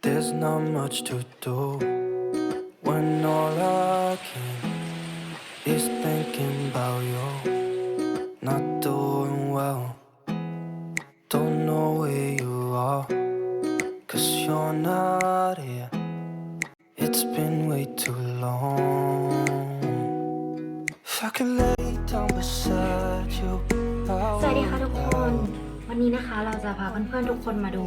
There's not much to do when all I can is thinking about you. Not doing well, don't know where you are, cause you're not here. It's been way too long. If I could lay down beside you, สวัสดีค่ะทุกคน วันนี้นะคะเราจะพาเพื่อนๆทุกคนมาดู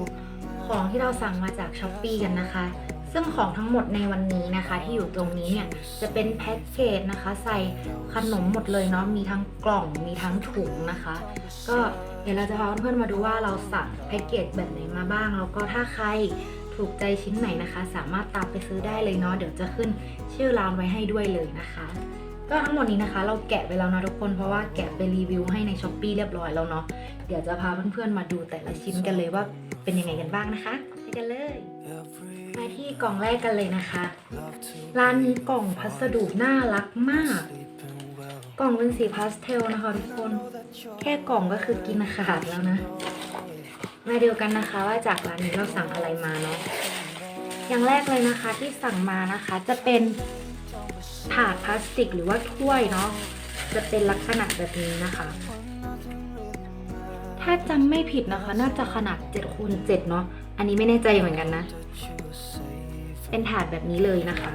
ของที่เราสั่งมาจากช้อปปีกันนะคะ ซึ่งของทั้งหมดในวันนี้นะคะ ที่อยู่ตรงนี้เนี่ยจะเป็นแพ็กเกจนะคะ ใส่ขนมหมดเลยเนาะมีทั้งกล่องมีทั้งถุงนะคะ ก็เดี๋ยวเราจะพาเพื่อนๆมาดูว่าเราสั่งแพ็กเกจแบบไหนมาบ้าง แล้วก็ถ้าใครถูกใจชิ้นไหนนะคะ สามารถตามไปซื้อได้เลยเนาะเดี๋ยวจะขึ้นชื่อร้านไว้ให้ด้วยเลยนะคะ ก็ทั้งหมดนี้นะคะ เราแกะไปแล้วนะทุกคนเพราะว่าแกะไปรีวิวให้ในช้อปปีเรียบร้อยแล้วเนาะเดี๋ยวจะพาเพื่อนๆมาดูแต่ละชิ้นกันเลยว่าเป็นยังไงกันบ้างนะคะไปกันเลยมาที่กล่องแรกกันเลยนะคะร้านนี้กล่องพัสดุน่ารักมาก กล่องเป็นสีพาสเทลนะคะทุกคน แค่กล่องก็คือกินขาดแล้วนะ มาดูกันนะคะว่าจากร้านนี้เราสั่งอะไรมาเนาะอย่างแรกเลยนะคะที่สั่งมานะคะจะเป็น ถาดพลาสติกหรือว่าถ้วยเนาะจะเป็นลักษณะแบบนี้นะคะ ถ้าจำไม่ผิดนะคะ น่าจะขนาด7คูณ7เนาะอันนี้ไม่แน่ใจเหมือนกันนะ เป็นถาดแบบนี้เลยนะคะ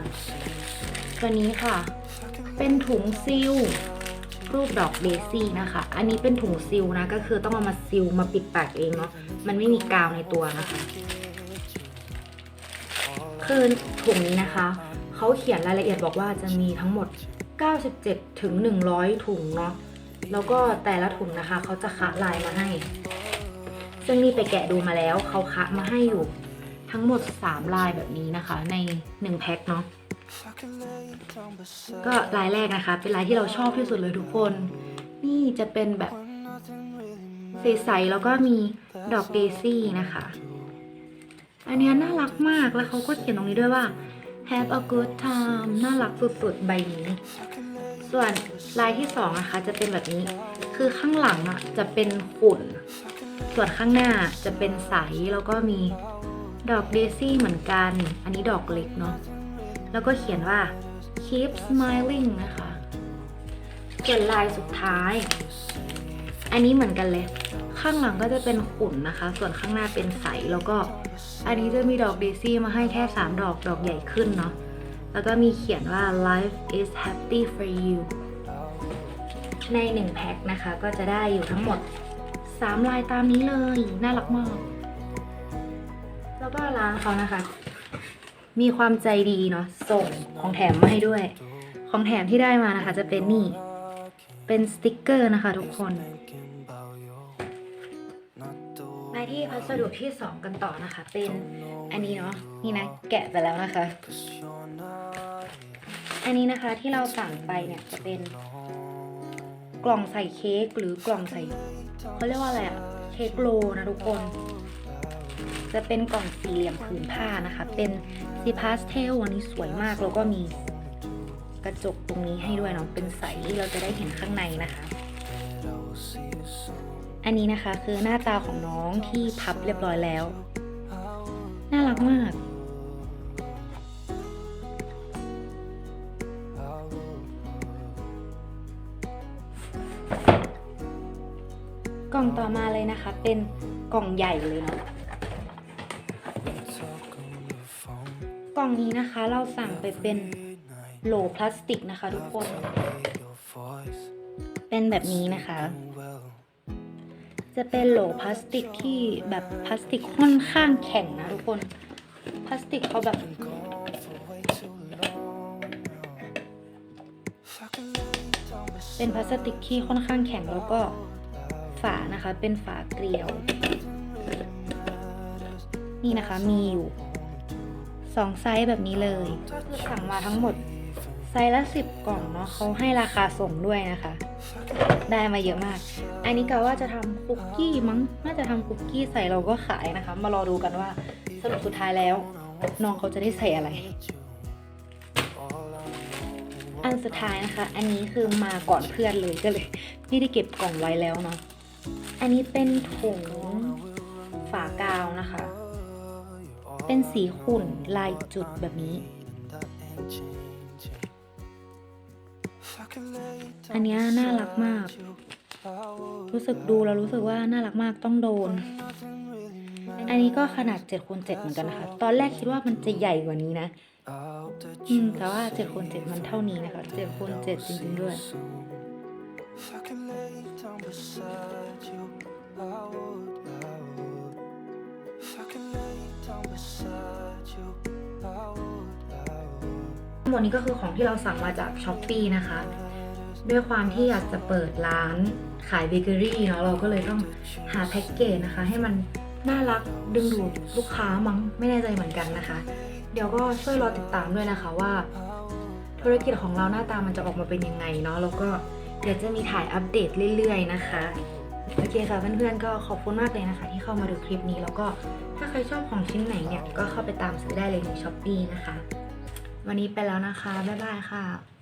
ตัวนี้ค่ะ เป็นถุงซิลรูปดอกเดซี่นะคะ อันนี้เป็นถุงซิลนะ ก็คือต้องเอามาซิลมาปิดปากเองเนาะ มันไม่มีกาวในตัวนะคะ คือถุงนี้นะคะ เขาเขียนรายละเอียดบอกว่าจะมีทั้งหมด 97 ถึง 100 ถุงเนาะ แล้วก็แต่ละถุงนะคะเขาจะคะลายมาให้ ซึ่งนี่ไปแกะดูมาแล้วเขาคะมาให้อยู่ทั้งหมด 3 ลายแบบนี้นะคะ ใน 1 แพ็คเนาะ ก็ลายแรกนะคะ เป็นลายที่เราชอบที่สุดเลยทุกคน นี่จะเป็นแบบใสๆแล้วก็มีดอกเดซี่นะคะ อันเนี้ยน่ารักมากแล้วเขาก็เขียนตรงนี้ด้วยว่า have a good time น่ารักสุดๆ ใบนี้ ส่วนลายที่สองนะคะจะเป็นแบบนี้ คือข้างหลังอะจะเป็นฝุ่น ส่วนข้างหน้าจะเป็นใส แล้วก็มีดอกเดซี่เหมือนกัน อันนี้ดอกเล็กเนาะ แล้วก็เขียนว่า keep smiling นะคะ ส่วนลายสุดท้าย อันนี้เหมือนกันเลย ข้างหลังก็จะเป็นขุ่นนะคะ ส่วนข้างหน้าเป็นใส แล้วก็อันนี้จะมีดอกเดซี่มาให้แค่ 3 ดอก ดอกใหญ่ขึ้นเนาะ แล้วก็มีเขียนว่า life is happy for you ใน 1 แพ็คนะคะ ก็จะได้อยู่ทั้งหมด 3 ลายตามนี้เลย น่ารักมาก แล้วก็ร้านเขานะคะ มีความใจดีเนาะ ส่งของแถมมาให้ด้วย ของแถมที่ได้มานะคะ จะเป็นนี่ เป็นสติกเกอร์นะคะทุกคนาที่พัสดุที่ 2 กันต่อนะคะ เป็นอันนี้เนาะนี่นะแกะไปแล้วนะคะ อันนี้นะคะที่เราสั่งไปเนี่ยจะเป็นกล่องใส่เค้กหรือกล่องใส่เขาเรียกว่าอะไรอะเค้กโลนะทุกคน จะเป็นกล่องสี่เหลี่ยมผืนผ้านะคะ เป็นสีพาสเทลอันนี้สวยมากแล้วก็มีกระจกตรงนี้ให้ด้วยเนาะเป็นใสเราจะได้เห็นข้างในนะคะ อันนี้นะคะคือหน้าตาของน้องที่พับเรียบร้อยแล้ว น่ารักมากกล่องต่อมาเลยนะคะ เป็นกล่องใหญ่เลยเนาะกล่องนี้นะคะเราสั่งไปเป็นโหลพลาสติกนะคะทุกคน เป็นแบบนี้นะคะ จะเป็นโหลพลาสติกที่แบบพลาสติกค่อนข้างแข็งนะทุกคน พลาสติกเขาแบบเป็นพลาสติกที่ค่อนข้างแข็งแล้วก็ฝานะคะเป็นฝาเกลียว นี่นะคะมีอยู่สองไซส์แบบนี้เลยสั่งมาทั้งหมด ไซส์ละสิบกล่องเนาะเขาให้ราคาส่งด้วยนะคะ ได้มาเยอะมาก อันนี้กะว่าจะทำคุกกี้มั้ง น่าจะทำคุกกี้ใส่เราก็ขายนะคะ มารอดูกันว่าสรุปสุดท้ายแล้ว น้องเขาจะได้ใส่อะไร อันสุดท้ายนะคะ อันนี้คือมาก่อนเพื่อนเลยก็เลย ไม่ได้เก็บกล่องไว้แล้วเนาะ อันนี้เป็นถุงฝากาวนะคะ เป็นสีขุ่นลายจุดแบบนี้ อันนี้น่ารักมาก รู้สึกดูแล้วรู้สึกว่าน่ารักมากต้องโดน อันนี้ก็ขนาด7คูณ7เหมือนกันนะคะ ตอนแรกคิดว่ามันจะใหญ่กว่านี้นะ อืม แต่ว่า7คูณ7มันเท่านี้นะคะ7คูณ7จริงๆด้วยทั้งหมดนี้ก็คือของที่เราสั่งมาจากช้อปปีนะคะ ด้วยความที่อยากจะเปิดร้านขายเบเกอรี่เนาะเราก็เลยต้องหาแพ็กเกจนะคะ ให้มันน่ารักดึงดูดลูกค้ามั้งไม่แน่ใจเหมือนกันนะคะ เดี๋ยวก็ช่วยรอติดตามด้วยนะคะว่า ธุรกิจของเราหน้าตามันจะออกมาเป็นยังไงเนาะแล้วก็เดี๋ยวจะมีถ่ายอัปเดตเรื่อยๆนะคะโอเคค่ะเพื่อนๆก็ขอบคุณมากเลยนะคะ ที่เข้ามาดูคลิปนี้แล้วก็ถ้าใครชอบของชิ้นไหนเนี่ยก็เข้าไปตามซื้อได้เลยในช้อปปีนะคะ วันนี้ไปแล้วนะคะ บ๊ายบายค่ะ